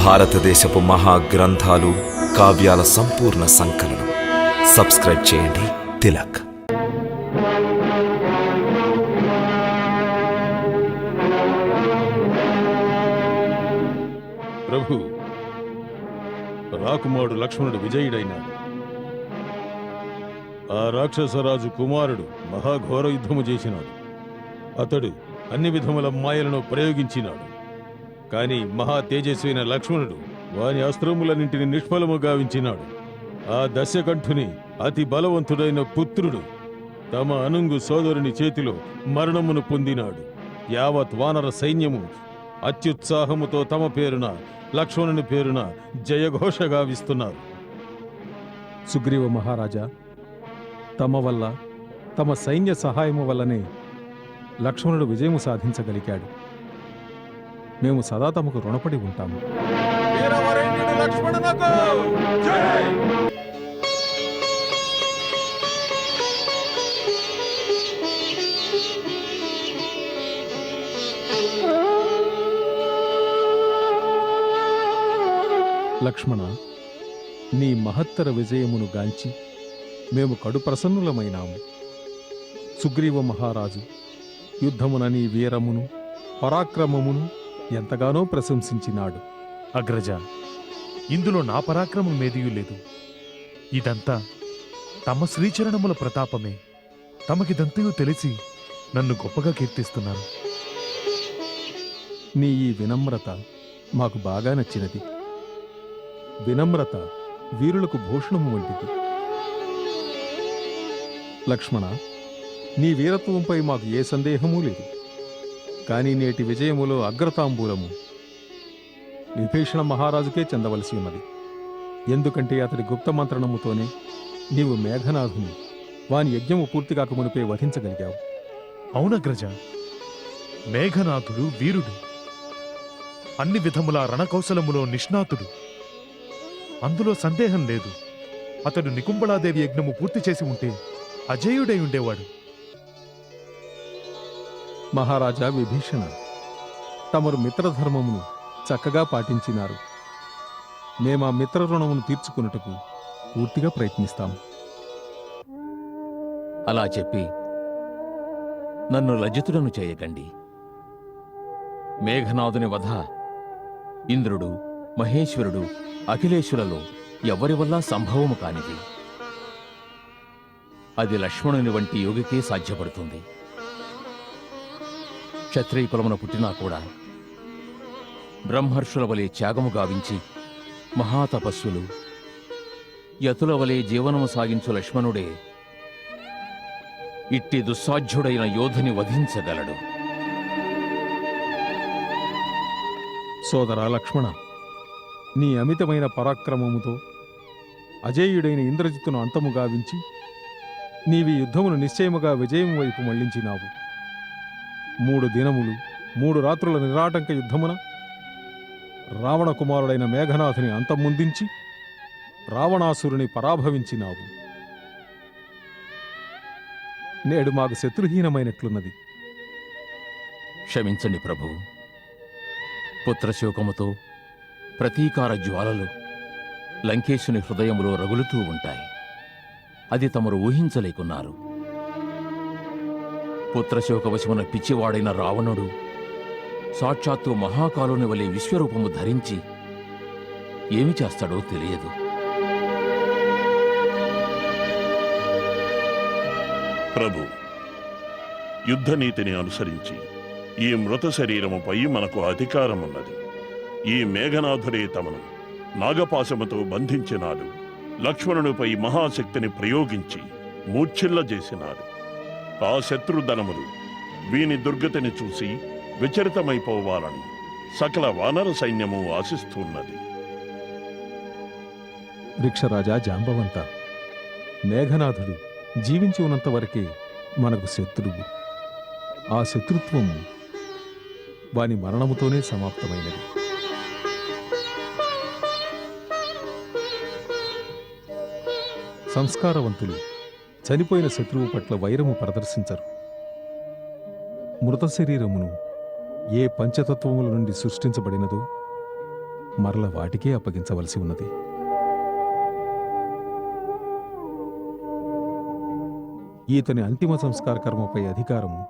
భారతదేశపు మహా గ్రంథాలు కావ్యాల సంపూర్ణ సంకలనం. సబ్స్క్రైబ్ చేయండి. తిలక్. ప్రభు రాకుమారుడు లక్ష్మణుడు విజయుడైనాడు ఆ రాక్షసరాజు కుమారుడు మహాఘోర యుద్ధము చేసినాడు. అతడు అన్ని విధముల మాయలను ప్రయోగించినాడు. కాని మహా తేజస్వైన లక్ష్మణుడు వాని అస్త్రములన్నింటిని నిష్ఫలము గావించినాడు. ఆ దశకంఠుని అతి బలవంతుడైన పుత్రుడు తమ అనుంగు సోదరుని చేతిలో మరణమును పొందినాడు. యావత్ వానర సైన్యము అత్యుత్సాహముతో తమ పేరున లక్ష్మణుని పేరున జయఘోష గావిస్తున్నారు. సుగ్రీవ మహారాజా తమ వల్ల తమ సైన్య సహాయము వల్లనే లక్ష్మణుడు విజయము సాధించగలిగాడు. మేము సదా తమకు రుణపడి ఉంటాము. లక్ష్మణ నీ మహత్తర విజయమును గాంచి మేము కడు ప్రసన్నులమైనాము సుగ్రీవ మహారాజు యుద్ధమున నీ వీరమును పరాక్రమమును ఎంతగానో ప్రశంసించినాడు. అగ్రజ ఇందులో నా పరాక్రమం మేదియూ లేదు. ఇదంతా తమ శ్రీచరణముల ప్రతాపమే. తమకిదంతయు తెలిసి నన్ను గొప్పగా కీర్తిస్తున్నారు నీ ఈ వినమ్రత మాకు బాగా నచ్చినది. వినమ్రత వీరులకు భూషణము వంటిది. లక్ష్మణ నీ వీరత్వంపై మాకు ఏ సందేహమూ లేదు. కానీ నేటి విజయములో అగ్రతాంబూలము. విభీషణ మహారాజుకే చెందవలసి ఉన్నది. ఎందుకంటే అతడి గుప్త మంత్రణముతోనే నీవు మేఘనాథుని వాని యజ్ఞము పూర్తి కాకమునిపై వధించగలిగావు. అవునగ్రజ మేఘనాథుడు వీరుడు. అన్ని విధముల రణకౌశలములో నిష్ణాతుడు. అందులో సందేహం లేదు. అతడు నికుంబళాదేవి యజ్ఞము పూర్తి చేసి ఉంటే అజేయుడై ఉండేవాడు. మహారాజా విభీషణ. తమరు మిత్రధర్మమును చక్కగా పాటించినారు. మేమా మిత్ర రుణమును తీర్చుకున్నటకు పూర్తిగా ప్రయత్నిస్తాము. అలా చెప్పి నన్ను లజ్జితుడను చేయకండి. మేఘనాథుని వధ ఇంద్రుడు మహేశ్వరుడు అఖిలేశ్వరులలో ఎవరి వల్ల సంభవము కానిది? అది లక్ష్మణుని వంటి యోగికే సాధ్యపడుతుంది. క్షత్రియ కులమున పుట్టినా కూడా బ్రహ్మర్షుల వలె త్యాగము గావించి మహాతపస్సులు యతుల వలె జీవనము సాగించు లక్ష్మణుడే ఇట్టి దుస్సాధ్యుడైన యోధుని వధించగలడు. సోదరా లక్ష్మణ నీ అమితమైన పరాక్రమముతో అజేయుడైన ఇంద్రజిత్తును అంతము గావించి నీవి యుద్ధమును నిశ్చయముగా విజయం వైపు మళ్ళించినావు. మూడు దినములు మూడు రాత్రుల నిరాటంక యుద్ధమున రావణ కుమారుడైన మేఘనాథుని అంతమొందించి రావణాసురుని పరాభవించినావు. నేడు మాకు శత్రుహీనమైనట్లున్నది. క్షమించండి ప్రభు. పుత్రశోకముతో ప్రతీకార జ్వాలలు లంకేశుని హృదయములో రగులుతూ ఉంటాయి. అది తమరు ఊహించలేకున్నారు. పుత్రశోకవశమున పిచ్చివాడైన రావణుడు సాక్షాత్తు మహాకాలుని వలె విశ్వరూపము ధరించి ఏమి చేస్తాడో తెలియదు. ప్రభు యుద్ధనీతిని అనుసరించి ఈ మృత శరీరముపై మనకు అధికారమున్నది. ఈ మేఘనాథుడే తమను నాగపాశముతో బంధించినాడు. లక్ష్మణునిపై మహాశక్తిని ప్రయోగించి మూర్ఛిల్ల చేసినాడు ఆ శత్రుధనములు. వీని దుర్గతిని చూసి విచరితమైపోవాలని సకల వానర సైన్యము ఆశిస్తున్నది. రిక్షరాజా జాంబవంత మేఘనాథుడు జీవించి ఉన్నంత వరకే మనకు శత్రువు. ఆ శత్రుత్వం వాని మరణముతోనే సమాప్తమైనది. సంస్కారవంతులు చనిపోయిన శత్రువు పట్ల వైరము ప్రదర్శించరు. మృత శరీరమును ఏ పంచతత్వముల నుండి సృష్టించబడినదో మరల వాటికే అప్పగించవలసి ఉన్నది. ఈతని అంతిమ సంస్కార కర్మపై అధికారము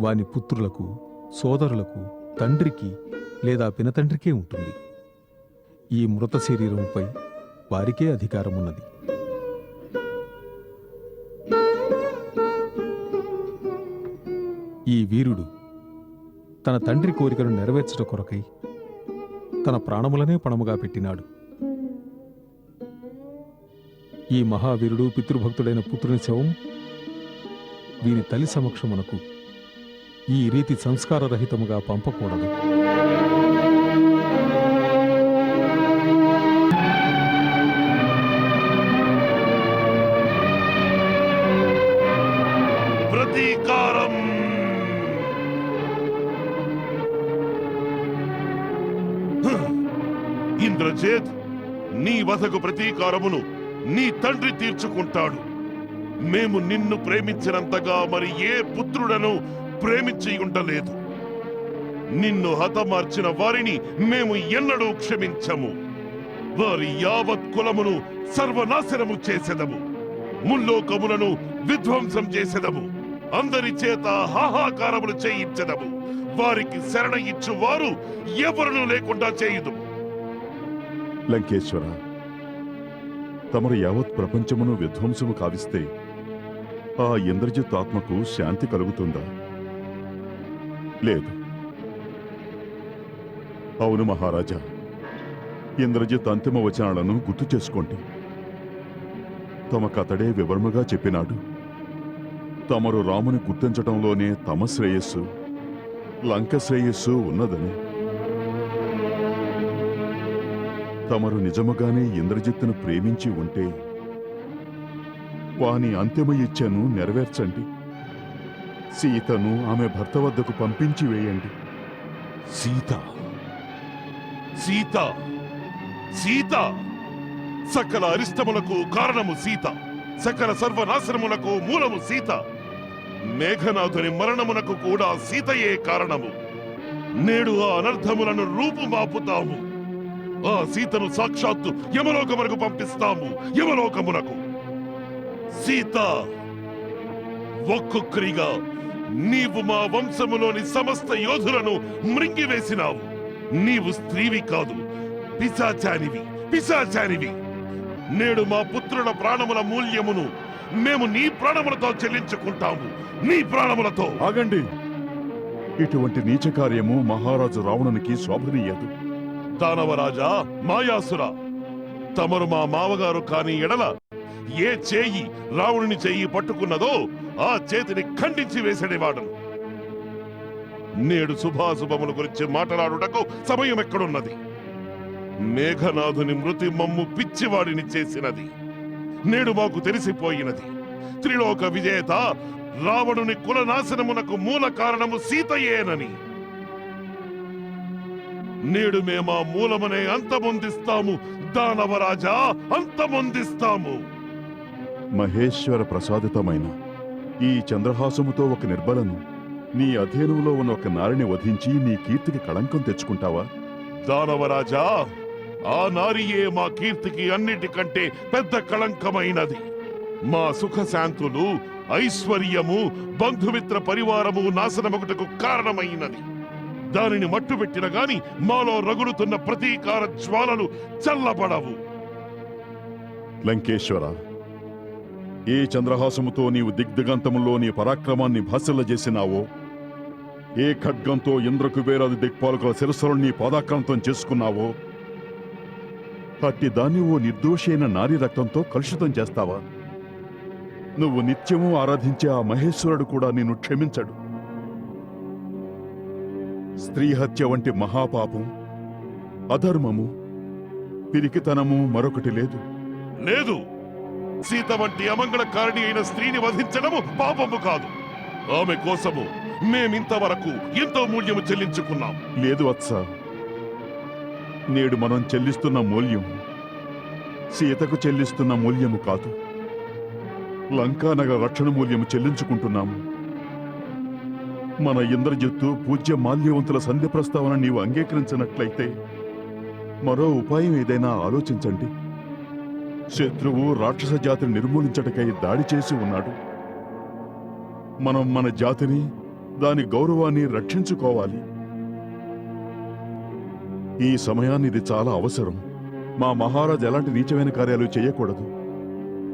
వాని పుత్రులకు సోదరులకు తండ్రికి లేదా పినతండ్రికే ఉంటుంది. ఈ మృత శరీరముపై వారికే అధికారం ఈ వీరుడు తన తండ్రి కోరికను నెరవేర్చట కొరకై తన ప్రాణములనే పణముగా పెట్టినాడు. ఈ మహావీరుడు పితృభక్తుడైన పుత్రుని శవం వీని తల్లి సమక్షమునకు ఈ రీతి సంస్కారరహితముగా పంపకూడదు. ప్రతీకారం ఇంద్రజేత్ నీ వధకు ప్రతీకారమును నీ తండ్రి తీర్చుకుంటాడు. మేము నిన్ను ప్రేమించినంతగా మరి ఏ పుత్రుడను ప్రేమించి ఉండలేదు. నిన్ను హతమార్చిన వారిని మేము ఎన్నడూ క్షమించము. వారి యావత్ కులమును సర్వనాశనము చేసెదము. ముల్లోకములను విధ్వంసం చేసెదము. అందరి చేత హాహాకారములు చేయించెదము. వారికి శరణ ఇచ్చు వారు ఎవరును లేకుండా చేయుదు లంకేశ్వర తమరు యావత్ ప్రపంచమును విధ్వంసము కావిస్తే ఆ ఇంద్రజిత్ ఆత్మకు శాంతి కలుగుతుందా? లేదు. అవును మహారాజా ఇంద్రజిత్ అంతిమ వచనాలను గుర్తు చేసుకోండి. తమ కథడే వివరముగా చెప్పినాడు. తమరు రాముని గుర్తించటంలోనే తమ శ్రేయస్సు లంక శ్రేయస్సు ఉన్నదని. తమరు నిజముగానే ఇంద్రజిత్తును ప్రేమించి ఉంటే వాని అంతిమ ఇచ్చను నెరవేర్చండి. సీతను ఆమె భర్త వద్దకు పంపించి వేయండి. సీత సీత సీత! సకల అరిష్టములకు కారణము సీత. సకల సర్వనాశనములకు మూలము సీత. మేఘనాథుని మరణమునకు కూడా సీతయే కారణము. నేడు ఆ అనర్థములను రూపుమాపుతాము. ఆ సీతను సాక్షాత్తు యమలోకమునకు పంపిస్తాము. యమలోకమునకు. సీత ఒక్కొక్కరిగా నీవు మా వంశములోని సమస్త యోధులను మృంగివేసినావు. నీవు స్త్రీవి కాదు పిశాచానివి పిశాచానివి నేడు మా పుత్రుల ప్రాణముల మూల్యమును మేము నీ ప్రాణములతో చెల్లించుకుంటాము. నీ ప్రాణములతో. ఆగండి. ఇటువంటి నీచ కార్యము మహారాజు రావణునికి శోభనీయదు. దానవరాజా మాయాసుర. తమరు మా మావగారు కాని ఎడల ఏ చేయి రావణుని చేయి పట్టుకున్నదో ఆ చేతిని ఖండించి వేసేవాడు నేడు శుభాశుభముల గురించి మాట్లాడుటకు సమయం ఎక్కడున్నది మేఘనాథుని మృతి మమ్ము పిచ్చివాడిని చేసినది. నేడు మాకు తెలిసిపోయినది. త్రిలోక విజేత రావణుని కులనాశనమునకు మూల కారణము సీతయేనని. నేడు మేమా మూలమనే అంతమొందిస్తాము. దానవరాజా అంతమొందిస్తాము. మహేశ్వర ప్రసాదితమైన ఈ చంద్రహాసముతో ఒక నిర్బలను నీ అధీనంలో ఉన్న ఒక నారిని వధించి నీ కీర్తికి కళంకం తెచ్చుకుంటావా? దానవరాజా ఆ నారియే మా కీర్తికి అన్నిటికంటే పెద్ద కళంకమైనది. మా సుఖశాంతులు ఐశ్వర్యము బంధుమిత్ర పరివారము నాశనమగుటకు కారణమైనది. దానిని మట్టుబెట్టిన గాని మాలో రగులుతున్న ప్రతీకార జ్వాలలు చల్లబడవు. లంకేశ్వర ఏ చంద్రహాసముతో నీవు దిగ్దిగంతములో నీ పరాక్రమాన్ని భాసల్ల చేసినావో ఏ ఖడ్గంతో ఇంద్రకు వేరాది దిక్పాలకుల శిరస్సులను నీ పాదాక్రాంతం చేసుకున్నావో అట్టి దాన్ని ఓ నిర్దోషైన నారి రక్తంతో కలుషితం చేస్తావా? నువ్వు నిత్యము ఆరాధించే ఆ మహేశ్వరుడు కూడా నిన్ను క్షమించడు. స్త్రీ హత్య వంటి మహాపాపం అధర్మము పిరికితనము మరొకటి లేదు. లేదు. సీత వంటి అమంగళకారిణి అయిన స్త్రీని వధించడము పాపము కాదు. ఆమె కోసము మేమింతవరకు ఎంతో మూల్యము చెల్లించుకున్నాం. లేదు వత్స నేడు మనం చెల్లిస్తున్న మూల్యం సీతకు చెల్లిస్తున్న మూల్యము కాదు. లంకానగర రక్షణ మూల్యము చెల్లించుకుంటున్నాము. మన ఇంద్రజిత్తు పూజ్య మాల్యవంతుల సంధ్య ప్రస్తావన నీవు అంగీకరించినట్లయితే మరో ఉపాయం ఏదైనా ఆలోచించండి. శత్రువు రాక్షస జాతిని నిర్మూలించటకై దాడి చేసి ఉన్నాడు. మనం మన జాతిని దాని గౌరవాన్ని రక్షించుకోవాలి. ఈ సమయాన్ని ఇది చాలా అవసరం. మా మహారాజు ఎలాంటి నీచమైన కార్యాలు చేయకూడదు.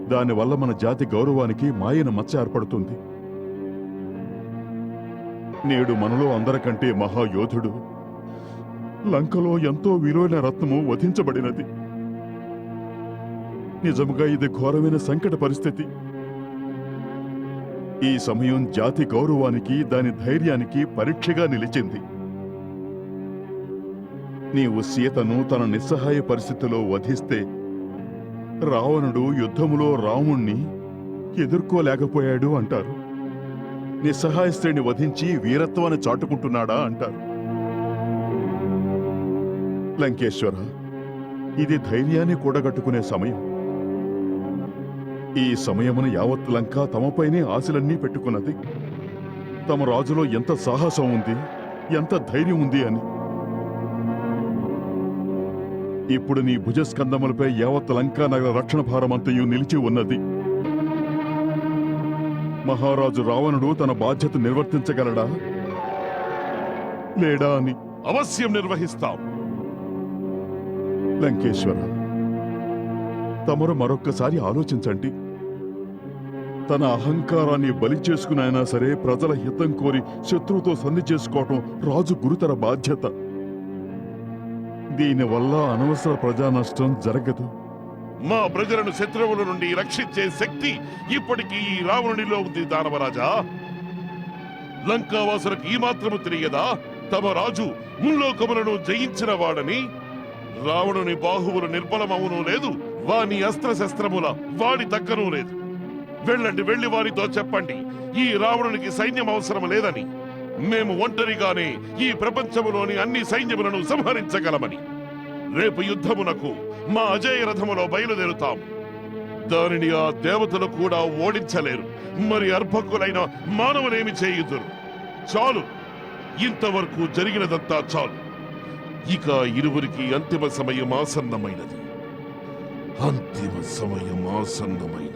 దానివల్ల మన జాతి గౌరవానికి మాయన మచ్చ ఏర్పడుతుంది. నేడు మనలో అందరికంటే మహాయోధుడు. లంకలో ఎంతో విలువైన రత్నము వధించబడినది. నిజముగా ఇది ఘోరమైన సంకట పరిస్థితి. ఈ సమయం జాతి గౌరవానికి దాని ధైర్యానికి పరీక్షగా నిలిచింది. నీవు సీతను తన నిస్సహాయ పరిస్థితిలో వధిస్తే రావణుడు యుద్ధములో రాముణ్ణి ఎదుర్కోలేకపోయాడు అంటారు. నిస్సహాయ స్త్రీని వధించి వీరత్వాన్ని చాటుకుంటున్నాడా అంటారు. లంకేశ్వర ఇది ధైర్యాన్ని కూడగట్టుకునే సమయం. ఈ సమయమున యావత్ లంక తమపైనే ఆశలన్నీ పెట్టుకున్నది. తమ రాజులో ఎంత సాహసం ఉంది ఎంత ధైర్యం ఉంది అని. ఇప్పుడు నీ భుజస్కందములపై యావత్ లంకా నగర రక్షణ భారమంతయు నిలిచి ఉన్నది. మహారాజు రావణుడు తన బాధ్యత నిర్వర్తించగలడా? లేడా అని అవశ్యం నిర్వహిస్తాం. లంకేశ్వర తమరు మరొక్కసారి ఆలోచించండి. తన అహంకారాన్ని బలి చేసుకునైనా సరే ప్రజల హితం కోరి శత్రువుతో సంధి చేసుకోవటం రాజు గురుతర బాధ్యత. దీనివల్ల అనవసర ప్రజా నష్టం జరగదు. మా ప్రజలను శత్రువుల నుండి రక్షించే శక్తి ఇప్పటికీ ఈ రావణునిలో ఉంది దానవరాజా. లంకావాసులకు ఈ మాత్రము తెలియదా? తమ రాజు ముల్లోకములను జయించిన వాడని. రావణుని బాహువులు నిర్బలమవును లేదు వాని అస్త్రశస్త్రముల వాడి దక్కను లేదు. వెళ్ళండి వెళ్ళి వారితో చెప్పండి ఈ రావణునికి సైన్యం అవసరం లేదని. మేము ఒంటరిగానే ఈ ప్రపంచములోని అన్ని సైన్యములను సంహరించగలమని. రేపు యుద్ధమునకు మా అజయ రథములో బయలుదేరుతాం. దానిని ఆ దేవతలు కూడా ఓడించలేరు. మరి అర్భకులైన మానవులేమి చేయుదురు? చాలు. ఇంతవరకు జరిగినదంతా చాలు. ఇక ఇరువురికి అంతిమ సమయం ఆసన్నమైనది. అంతిమ సమయం ఆసన్నమైనది.